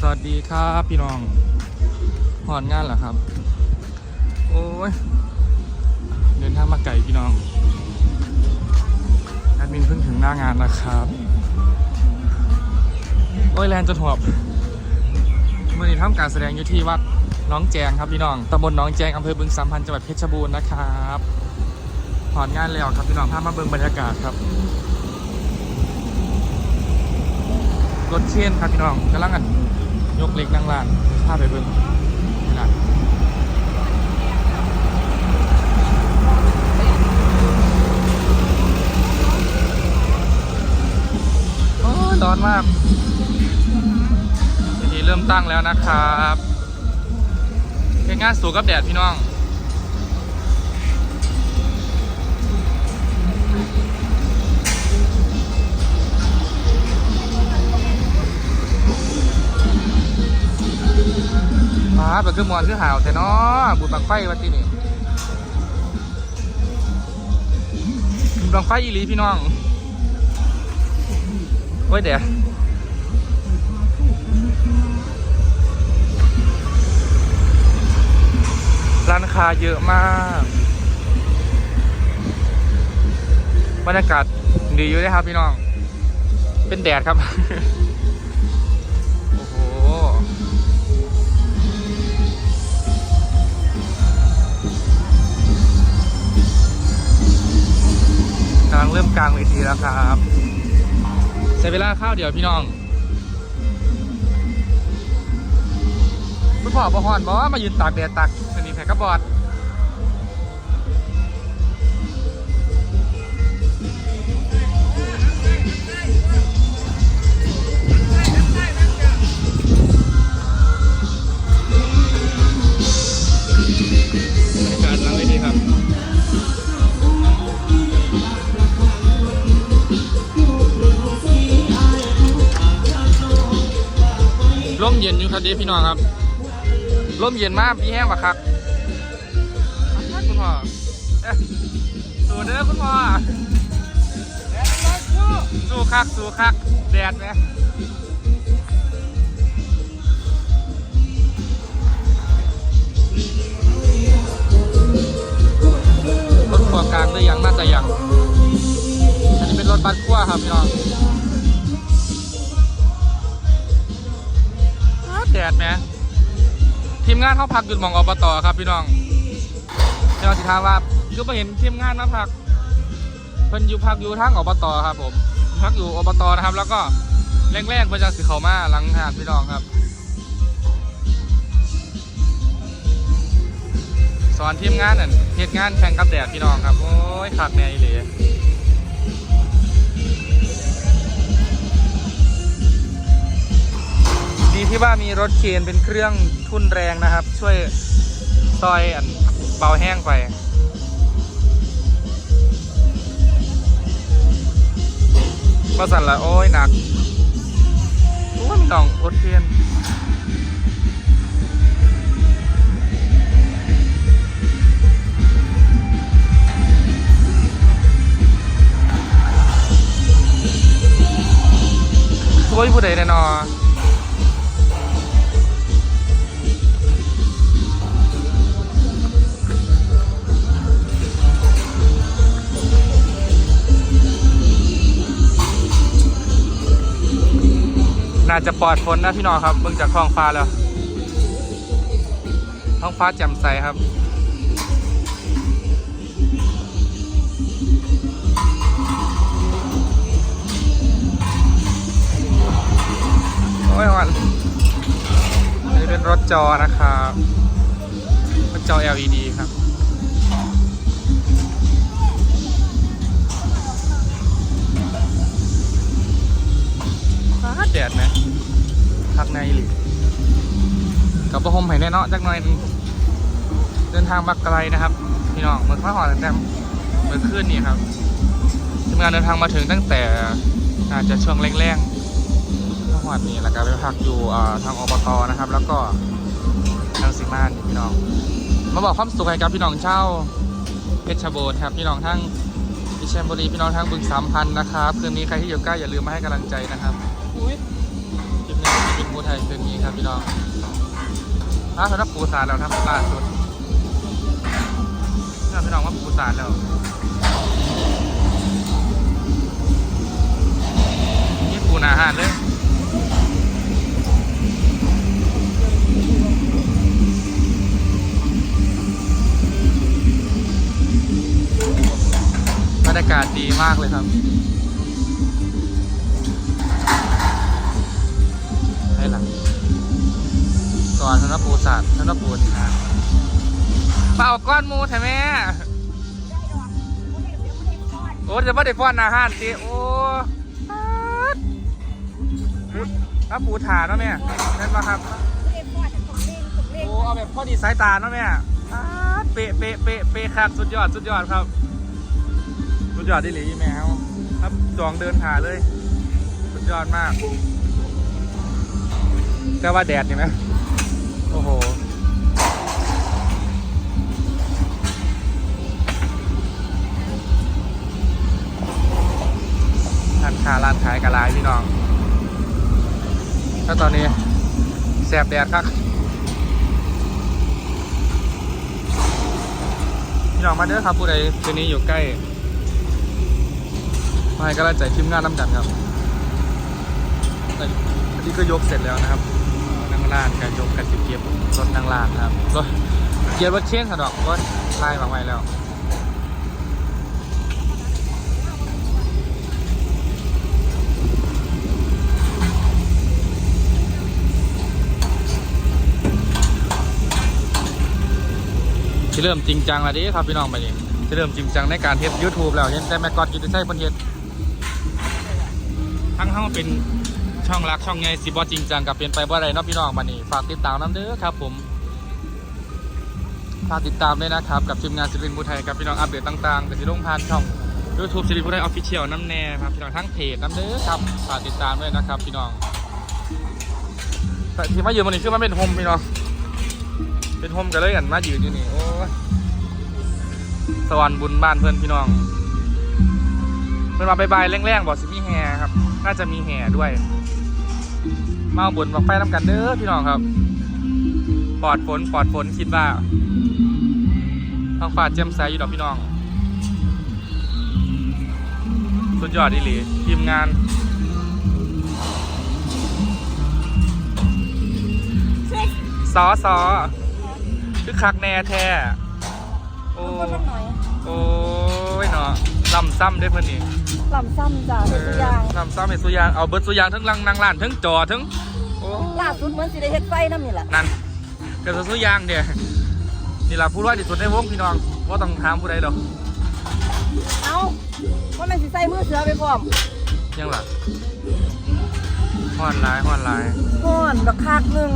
สวัสดีครับพี่น้องหอนงานเหรอครับ โอ้ย เดินทางมาไกลพี่น้องแอดมินเพิ่งถึงหน้างานนะครับ โอ้ยแลนจนหอบมื่อนี้ทำการแสดงอยู่ที่วัดน้องแจงครับพี่น้องตำบลน้องแจงอำเภอบึงสามพันจังหวัดเพชรบูรณ์นะครับหอนงานแล้วครับพี่น้องพามาเบิ่งบรรยากาศครับรถเชียนครับพี่น้องกำลังกัน ยกเล็กนั่งลานพาไปเบิ่งนี่ล่ะโอ้ร้อนมากทีนี้เริ่มตั้งแล้วนะครับเป็นงานสูงกับแดดพี่น้อง มาแบบคือมวนคือหาวแต่นาะบุญบังไฟวันที่นี่บุญบังไฟอีหลีพี่น้องโอ้ยเดี๋ยวร้านค้าเยอะมากบรรยากาศดีอยู่เลยครับพี่น้อง เป็นแดดครับำลังเริ่มกลางเวทีแล้วครับใช้เวลาข้าวเดียวพี่น้องคุณพ่อบอกหอนบอกว่ามายืนตากแดดตากอันนี้แผกกระบอด ร่มเย็นอยู่ครับเด้พี่น้องครับร่มเย็นมากพี่แห้งปะครับคุณพ่อเอ๊ะสู้เด้อคุณพ่อสู้คักสู้คักแดดไหมรถขัวกลางหรือยังน่าจะยัง อันนี้เป็นรถบัสขั้วครับพี่น้อง ดดไหมทีมงานเขาพักอยู่หมองอบตครับพี่น้องพี่น้องสิทาว่าคือไปเห็นทีมงานมาพักเพิ่นอยู่พักอยู่ทางอบตครับผมพักอยู่อบตนะครับ แล้วก็แรกๆเพิ่นจะสิเขามาหลังหาดพี่น้องครับ สอนทีมงานนั่นเหตุงานแข่งกับแดดพี่น้องครับ โอ้ยขักแน่อีหลีดี ที่ว่ามีรถเคนเป็นเครื่องทุ่นแรงนะครับ ช่วยซอยอันเบาแห้งไป มาสั่นละโอ้ยหนักโอ้ยมีน้องรถเคนโอ้ยผู้ใดแน่นอน จะปลอดฝนนะพี่น้องครับเบิ่งจากท้องฟ้าแล้ว ท้องฟ้าแจ่มใสครับโอ้ยวันอันนี้เป็นรถจอนะครับ รถจอ LED ครับ ในหรือกับประหมไห่แน่เนาะจักหน่อยเดินทางมาไกลนะครับ พี่น้องเมื่อข้าหอตั้งแต่เมื่อคืนนี่ครับทีมงานเดินทางมาถึงตั้งแต่อาจจะช่วงแรงๆข้าหอดนี่แล้วก็ไปพักอยู่ทางอบตนะครับ แล้วก็ทางสิมานพี่น้อง มาบอกความสุขให้กับพี่น้องเช่าเพชรบูรณ์ครับพี่น้องทั้งพิเชียรบุรีพี่น้องทั้งบึงสามพันนะครับคืนนี้ใครที่อยู่ใกล้อย่าลืมมาให้กำลังใจนะครับ ปูไทยคืนนี้ครับพี่น้องถ้าสำหรับปูสารแล้วครับล่าสุดนี่พี่น้องว่าปูสารแล้วนี่ปูนาหารเลยบรรยากาศดีมากเลยครับ อนธนปูศาสตร์ธนปูนครับเปล่าก้อนมูใช่ไหมโอ้จะไม่ได้ฟ้อนอาหารสิโอ้ถ้าปูถาเนาะแม่นั่นปะครับโอ้เอาแบบพอดีสายตาเนาะแม่เปะเปะเปะเปะครับสุดยอดสุดยอดครับ สุดยอดที่หลีแมวครับจองเดินหาเลย สุดยอดมากก็ว่าแดดเห็นไหม โอ้โห ร้านค้าร้านขายกะลายพี่น้องถ้าตอนนี้แสบแดดครับพี่น้องมาเด้อครับผู้ใดคืนนี้อยู่ใกล้มาให้กำลังใจทีมงานน้ำกันครับแต่อันนี้ก็ยกเสร็จแล้วนะครับ นั่านการยกการเก็บรถนั่งร้านนะครับรถเกียร์รถเชนสะดอกรถไล่มาไว้แล้วที่เริ่มจริงจังแล้วดิครับพี่น้องไปนี่ที่เริ่มจริงจังในการเทป YouTube แล้วเห็นแต่แม่กอดกินใช้คนเฮ็ดทั้งทั้งเป็น ช่องรักช่องไงสิบอจริงจังกับเป็นไปบ่ได้เนาะพี่น้องมานี่ฝากติดตามน้ำเด้อครับผมฝากติดตามด้วยนะครับ กับทีมงานศิลปินบูไทยครับพี่น้องอัปเดตต่างๆกับสิลงผ่านช่อง YouTube ศิลปินบูไทยออฟฟิเชียลน้ำแน่ครับพี่น้องทั้งเพจน้ำเด้อครับฝากติดตามด้วยนะครับพี่น้องแต่ที่มาอยู่มันนี่คือมันเป็นโฮมพี่น้องเป็นโฮมกันเลยกันมายืนอยู่นี่โอ้สวรรค์บุญบ้านเพื่อนพี่น้อง เพื่อนมาบายๆแรงๆบอกสิมีแห่ครับ น่าจะมีแห่ด้วย มาเอาบุญบอกไฟน้ำกันเด้อพี่น้องครับ ปลอดฝนปลอดฝนคิดว่าท้องฟ้าแจ่มใสอยู่ดอกพี่น้อง สุดยอดดีหลีทีมงานซอซอคือคักแน่แท้ โอ้ โอ้ ยเนาะลำซ้ำได้อเพื่อนนี่ลำซ้ำจ้ะเป็นตัวอย่างลำซ้ำเป็นสุยางเอาเบิร์ดสุยางทั้งลังนางล้านทั้งจอทั้งโอ้ล่าสุดเหมือนสิได้เฮ็ดไฟน้ำนี่แหละนั่นเกิดสุยางเดียนี่ล่ะผู้ร้อยที่สุดในวงพี่น้องว่าต้องถามผู้ใดดอกเอ้าว่าแม่นสิใส่มือเสือไปพร้อมยังล่ะห้อนหลายห้อนหลายก่อนบักคักหนึง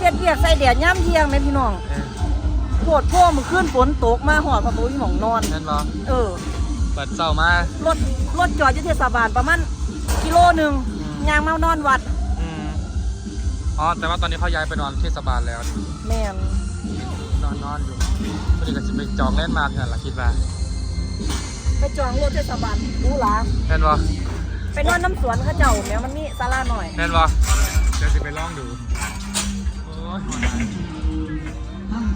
เฮ็ดเวียกใส่แดดย่ำเที่ยงแม่พี่น้อง เอ้ย โคตรพ่อมื้อคืนฝนตกมาหอดประตูที่หม่องนอนนั่นบ่เออเปิดเศร้ามารถรถจอดอยู่เทศบาลประมาณกิโลหนึงยางมานอนวัดอืมอ๋อ แต่ว่าตอนนี้เขาย้ายไปนอนเทศบาลแล้ว แม่นนอนนอนอยู่พอดีก็จะไปจองเล่นมาเพื่อนล่ะคิดว่าไปจองรถเทศบาลหรูหราแน่นบ่ไปนอนน้ำสวนเขาเจ้าแม่มันมีศาลาหน่อย แน่นบ่เดี๋ยวจะไปลองดู โอ้ย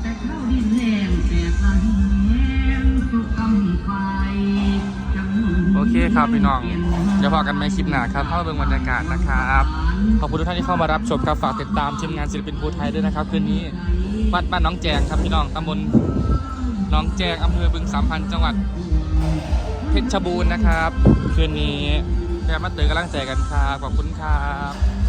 แต่เข้าดินแห้งแต่ทางแห้งทุกคำควายจังหวะโอเคครับพี่น้องเดี๋ยวพอกันไหมคลิปหน้าครับเข้าเบิ่งบรรยากาศนะครับขอบคุณทุกท่านที่เข้ามารับชมครับฝากติดตามทีมงานศิลปินภูไทยด้วยนะครับคืนนี้วัดบ้านน้องแจงครับพี่น้องตำบลน้องแจงอำเภอบึงสามพันจังหวัดเพชรบูรณ์นะครับ คืนนี้แกมาเตือนกำลังใจกันครับขอบคุณครับ